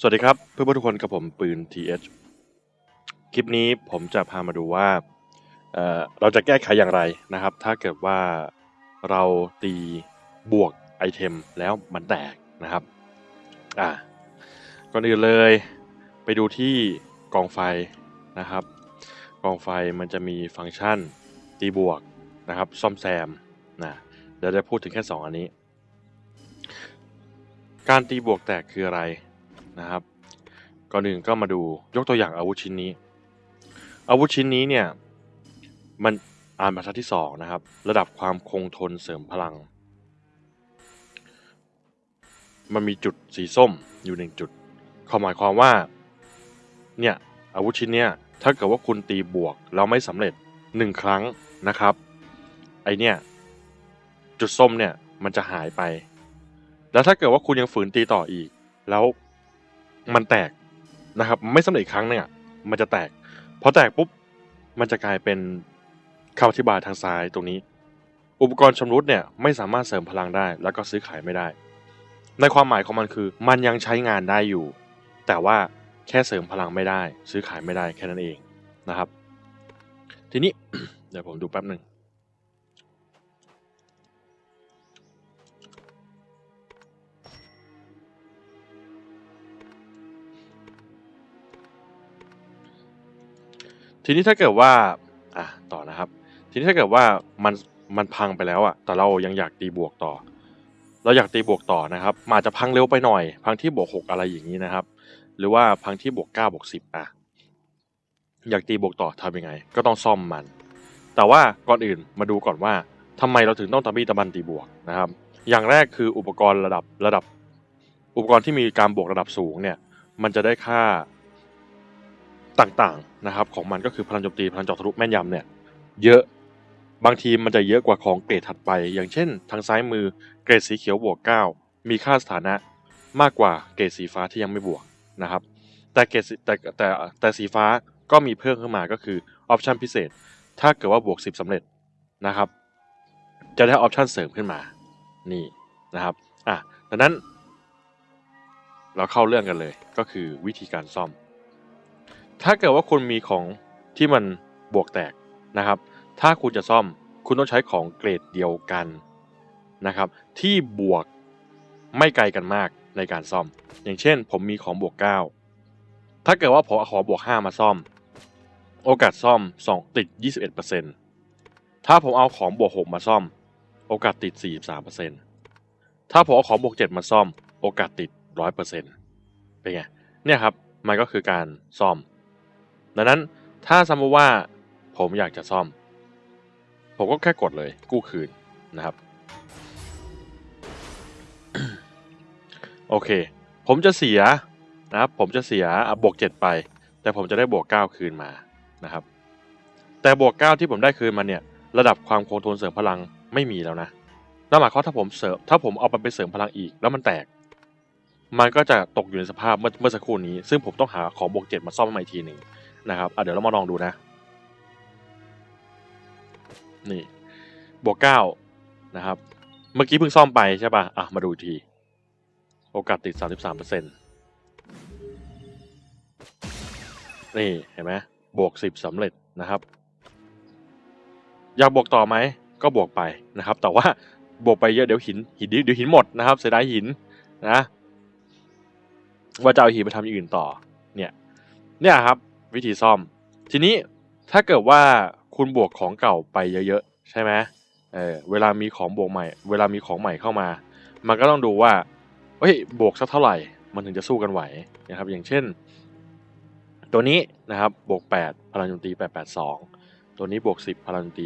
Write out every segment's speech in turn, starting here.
สวัสดีครับ เพื่อนๆทุกคนกับผมปืน TH คลิปนี้ผมจะพามาดูว่าเเราจะแก้ไขอย่างไรนะครับ ถ้าเกิดว่าเราตีบวกไอเทมแล้วมันแตกนะครับอะก่อนอื่นเลยไปดูที่กองไฟนะครับ กองไฟมันจะมีฟังก์ชันตีบวกนะครับ ซ่อมแซมนะ เดี๋ยวจะพูดถึงแค่ 2 อันนี้ การตีบวกแตกคืออะไรนะครับก่อนอื่นก็มาดูยกตัวอย่างอาวุธชิ้นนี้ อาวุธชิ้นนี้เนี่ยมันอ่านบรรทัดที่สองนะครับ ระดับความคงทนเสริมพลัง มันมีจุดสีส้มอยู่หนึ่งจุดเขาหมายความว่าเนี่ยอาวุธชิ้นเนี้ยถ้าเกิดว่าคุณตีบวกแล้วไม่สำเร็จหนึ่งครั้งนะครับ ไอเนี่ย จุดส้มเนี่ยมันจะหายไป แล้วถ้าเกิดว่าคุณยังฝืนตีต่ออีก แล้วมันแตกนะครับ ไม่สำเร็จอีกครั้งเนี่ยมันจะแตกพอแตกปุ๊บมันจะกลายเป็นคำอธิบายทางซ้ายตรงนี้ อุปกรณ์ชำรุดเนี่ยไม่สามารถเสริมพลังได้ แล้วก็ซื้อขายไม่ได้ ในความหมายของมันคือ มันยังใช้งานได้อยู่ แต่ว่าแค่เสริมพลังไม่ได้ ซื้อขายไม่ได้แค่นั้นเองนะครับ ทีนี้เดี๋ยวผมดูแป๊บหนึ่ง ทีนี้ถ้าเกิดว่าอะต่อนะครับ ทีนี้ถ้าเกิดว่ามันมันพังไปแล้วอะแต่เรายังอยากตีบวกต่อ เราอยากตีบวกต่อนะครับมันอาจจะพังเร็วไปหน่อย พังที่บวกหกอะไรอย่างนี้นะครับ หรือว่าพังที่บวกเก้าบวกสิบอะอยากตีบวกต่อทำยังไง ก็ต้องซ่อมมัน แต่ว่าก่อนอื่นมาดูก่อนว่าทำไมเราถึงต้องตะบี้ตะบันตีบวกนะครับ อย่างแรกคืออุปกรณ์ระดับระดับ อุปกรณ์ที่มีการบวกระดับสูงเนี่ย มันจะได้ค่า ต่างๆนะครับของมันก็คือพลังโจมตีพลังเจาะทะลุแม่นยำเนี่ยเยอะบางทีมันจะเยอะกว่าของเกรดถัดไป อย่างเช่น ทางซ้ายมือเกรดสีเขียวบวก 9 มีค่าสถานะมากกว่าเกรดสีฟ้าที่ยังไม่บวกนะครับแต่เกรดแต่แต่แต่สีฟ้าก็มีเพิ่มขึ้นมาก็คือออปชันพิเศษ ถ้าเกิดว่าบวก 10สำเร็จนะครับ จะได้ออปชันเสริมขึ้นมานี่นะครับอะดังนั้น เราเข้าเรื่องกันเลยก็คือวิธีการซ่อม ถ้าเกิดว่าคุณมีของที่มันบวกแตกนะครับ ถ้าคุณจะซ่อมคุณต้องใช้ของเกรดเดียวกันนะครับ ที่บวกไม่ไกลกันมากในการซ่อม อย่างเช่น ผมมีของบวก 9 ถ้าเกิดว่าผมเอาของบวก 5 มาซ่อม โอกาสซ่อม 2 ติด 21%ถ้าผมเอาของบวก 6 มาซ่อม โอกาสติด 43%ถ้าผมเอาของบวก 7 มาซ่อม โอกาสติด 100%เป็นไงเนี่ยครับมันก็คือการซ่อม ดังนั้นถ้าสมมติว่าผมอยากจะซ่อม ผมก็แค่กดเลยกู้คืนนะครับ โอเค ผมจะเสียนะครับผมจะเสียอะบวกเจ็ดไป แต่ผมจะได้บวกเก้าคืนมานะครับ แต่บวกเก้าที่ผมได้คืนมาเนี่ยระดับความคงทนเสริมพลังไม่มีแล้วนะนั่นหมายความว่าถ้าผมเสริมถ้าผมเอาไปเสริมพลังอีก แล้วมันแตก มันก็จะตกอยู่ในสภาพเมื่อเมื่อสักครู่นี้ ซึ่งผมต้องหาของบวกเจ็ดมาซ่อมใหม่อีกทีหนึ่ง นะครับอะเดี๋ยวเรามาลองดูนะ นี่บวกเก้านะครับ เมื่อกี้เพิ่งซ่อมไปใช่ป่ะอะมาดูอีกที โอกาสติดสามสิบสามเปอร์เซ็นต์นี่เห็นไหมบวกสิบสำเร็จนะครับ อยากบวกต่อไหมก็บวกไปนะครับ แต่ว่าบวกไปเยอะเดี๋ยวหินหินเดี๋ยวหินหมดนะครับ เสียดายหินนะ ว่าจะเอาหินไปทำอย่างอื่นต่อ เนี่ย เนี่ยครับ วิธีซ่อม ทีนี้ถ้าเกิดว่าคุณบวกของเก่าไปเยอะๆ ใช่ไหมเออเวลามีของบวกใหม่ เวลามีของใหม่เข้ามา มันก็ต้องดูว่าเฮ้ยบวกสักเท่าไหร่ มันถึงจะสู้กันไหวนะครับ อย่างเช่น ตัวนี้นะครับบวก 8 พลังโจมตี 882 ตัวนี้บวก 10 พลังโจมตี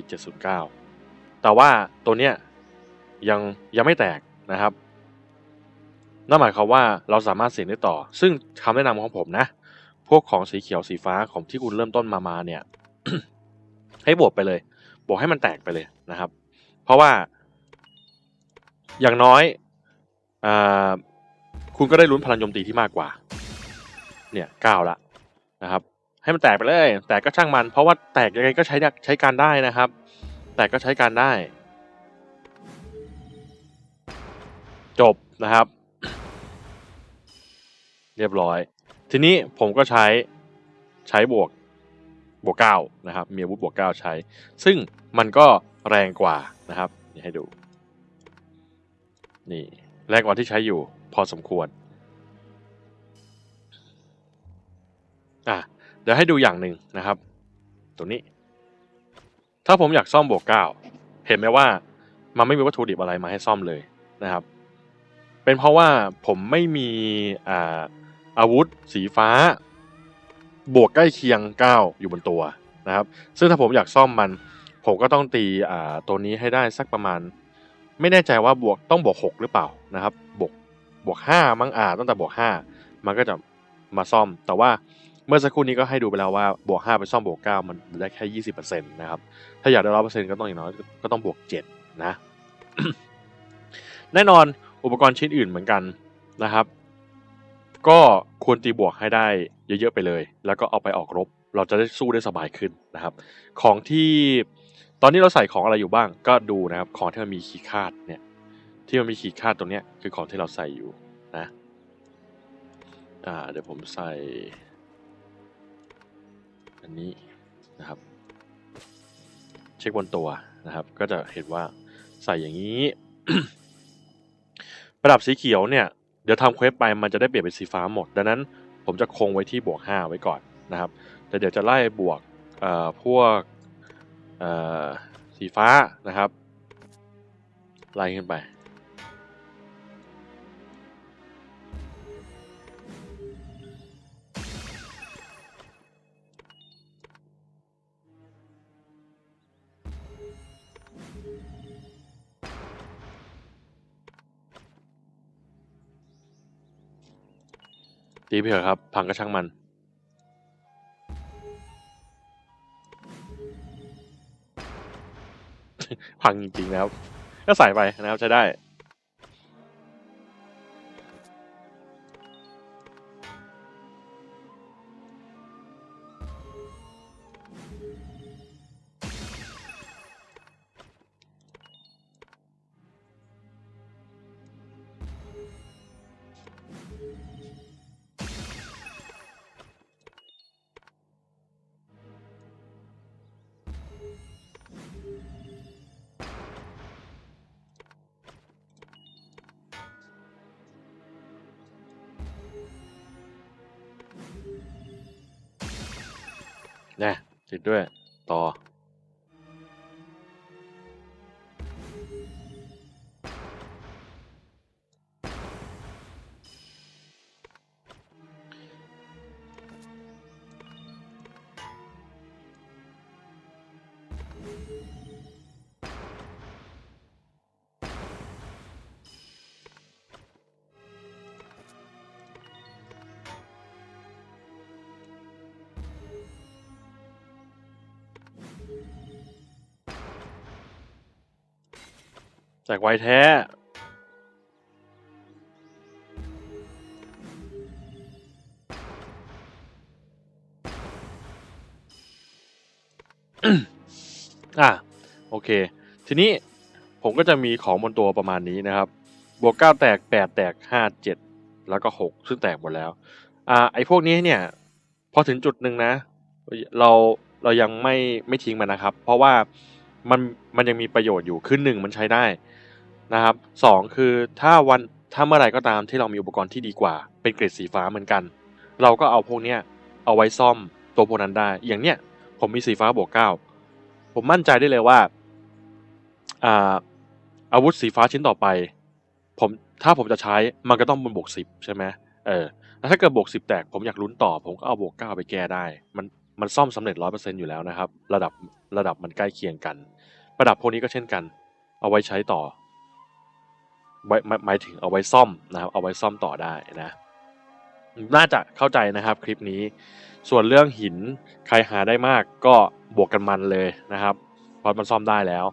709 แต่ว่าตัวเนี้ยยังยังไม่แตกนะครับนั่นหมายความว่าเราสามารถเสี่ยงได้ต่อ ซึ่งคำแนะนำของผมนะ พวกของสีเขียวสีฟ้าของที่คุณเริ่มต้นมามาเนี่ย ให้บวกไปเลย บวกให้มันแตกไปเลยนะครับ เพราะว่า อย่างน้อยอคุณก็ได้ลุ้นพลังโจมตีที่มากกว่า เนี่ยเก้าละนะครับ ให้มันแตกไปเลย แตกก็ช่างมัน เพราะว่าแตกยังไงก็ใช้ใช้การได้นะครับ แตกก็ใช้การได้ จบนะครับ เรียบร้อย ทีนี้ผมก็ใช้ใช้บวกบวกเก้านะครับมีอาวุธบวกเก้าใช้ ซึ่งมันก็แรงกว่านะครับนี่ให้ดูนี่แรงกว่าที่ใช้อยู่พอสมควรอะเดี๋ยวให้ดูอย่างหนึ่งนะครับ ตัวนี้ ถ้าผมอยากซ่อมบวกเก้าเห็นไหมว่ามันไม่มีวัตถุดิบอะไรมาให้ซ่อมเลยนะครับ เป็นเพราะว่าผมไม่มีอ่า อาวุธ สีฟ้า บวกใกล้เคียง 9 อยู่บนตัวนะครับ ซึ่งถ้าผมอยากซ่อมมัน ผมก็ต้องตีอ่าตัวนี้ให้ได้สักประมาณ ไม่แน่ใจว่าบวกต้องบวก 6 หรือเปล่านะครับ บวกบวก 5 มั้งอ่าตั้งแต่บวก 5 มันก็จะมาซ่อม แต่ว่าเมื่อสักครู่นี้ก็ให้ดูไปแล้วว่าบวก 5 ไปซ่อมบวก 9 มันได้แค่ 20%นะครับ ถ้าอยากได้ร้อยเปอร์เซ็นต์ก็ต้องอย่างน้อยก็ต้องบวก 7 นะ แน่นอนอุปกรณ์ชิ้นอื่นเหมือนกันนะครับ ก็ควรตีบวกให้ได้เยอะๆไปเลย แล้วก็เอาไปออกรบ เราจะได้สู้ได้สบายขึ้นนะครับ ของที่ตอนนี้เราใส่ของอะไรอยู่บ้าง ก็ดูนะครับของที่มันมีขีดคาดเนี่ยที่มันมีขีดคาดตรงเนี้ยคือของที่เราใส่อยู่นะอ่าเดี๋ยวผมใส่ อันนี้นะครับ เช็คบนตัวนะครับ ก็จะเห็นว่าใส่อย่างนี้ ประดับสีเขียวเนี่ย เดี๋ยวทำเควสไปมันจะได้เปลี่ยนเป็นสีฟ้าหมด ดังนั้นผมจะคงไว้ที่บวก 5 ไว้ก่อนนะครับแต่เดี๋ยวจะไล่บวกเอ่อพวกเอ่อสีฟ้านะครับ ไล่ขึ้นไป ตีไปเถอะครับ พังก็ช่างมัน พังจริงๆนะครับ ก็ใส่ไปนะครับใช้ได้ นะติดด้วยต่อ แตกไวแท้ อะ โอเค ทีนี้ผมก็จะมีของบนตัวประมาณนี้นะครับ บวกเก้าแตกแปดแตกห้าเจ็ดแล้วก็หกซึ่งแตกหมดแล้ว อ่า ไอ้พวกนี้เนี่ย พอถึงจุดหนึ่งนะ เรา เรายังไม่ไม่ทิ้งมันนะครับ เพราะว่ามันมันยังมีประโยชน์อยู่คือหนึ่งมันใช้ได้นะครับสองคือถ้าวันถ้าเมื่อไหร่ก็ตามที่เรามีอุปกรณ์ที่ดีกว่า เป็นเกรดสีฟ้าเหมือนกัน เราก็เอาพวกเนี้ยเอาไว้ซ่อมตัวพวกนั้นได้ อย่างเนี้ยผมมีสีฟ้าบวกเก้าผมมั่นใจได้เลยว่าอ่าอาวุธสีฟ้าชิ้นต่อไป ผมถ้าผมจะใช้มันก็ต้องบนบวกสิบใช่ไหมเออแล้วถ้าเกิดบวกสิบแตกผมอยากลุ้นต่อ ผมก็เอาบวกเก้าไปแก้ได้ มัน มันซ่อมสำเร็จร้อยเปอร์เซ็นอยู่แล้วนะครับ ระดับระดับมันใกล้เคียงกัน ประดับพวกนี้ก็เช่นกัน เอาไว้ใช้ต่อไว้หมายถึงเอาไว้ซ่อมนะครับ เอาไว้ซ่อมต่อได้นะ น่าจะเข้าใจนะครับคลิปนี้ ส่วนเรื่องหินใครหาได้มากก็บวกกันมันเลยนะครับเพราะมันซ่อมได้แล้ว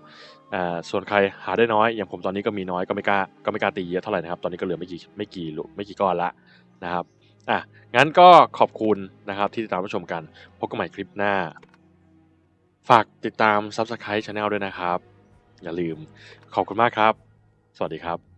อ่าส่วนใครหาได้น้อย อย่างผมตอนนี้ก็มีน้อยก็ไม่กล้าก็ไม่กล้าตีเยอะเท่าไหร่นะครับ ตอนนี้ก็เหลือไม่กี่ไม่กี่ลูกไม่กี่ก้อนละนะครับ อะงั้นก็ขอบคุณนะครับที่ติดตามรับชมกันพบกันใหม่คลิปหน้า ฝากติดตาม Subscribe Channel ด้วยนะครับ อย่าลืมขอบคุณมากครับ สวัสดีครับ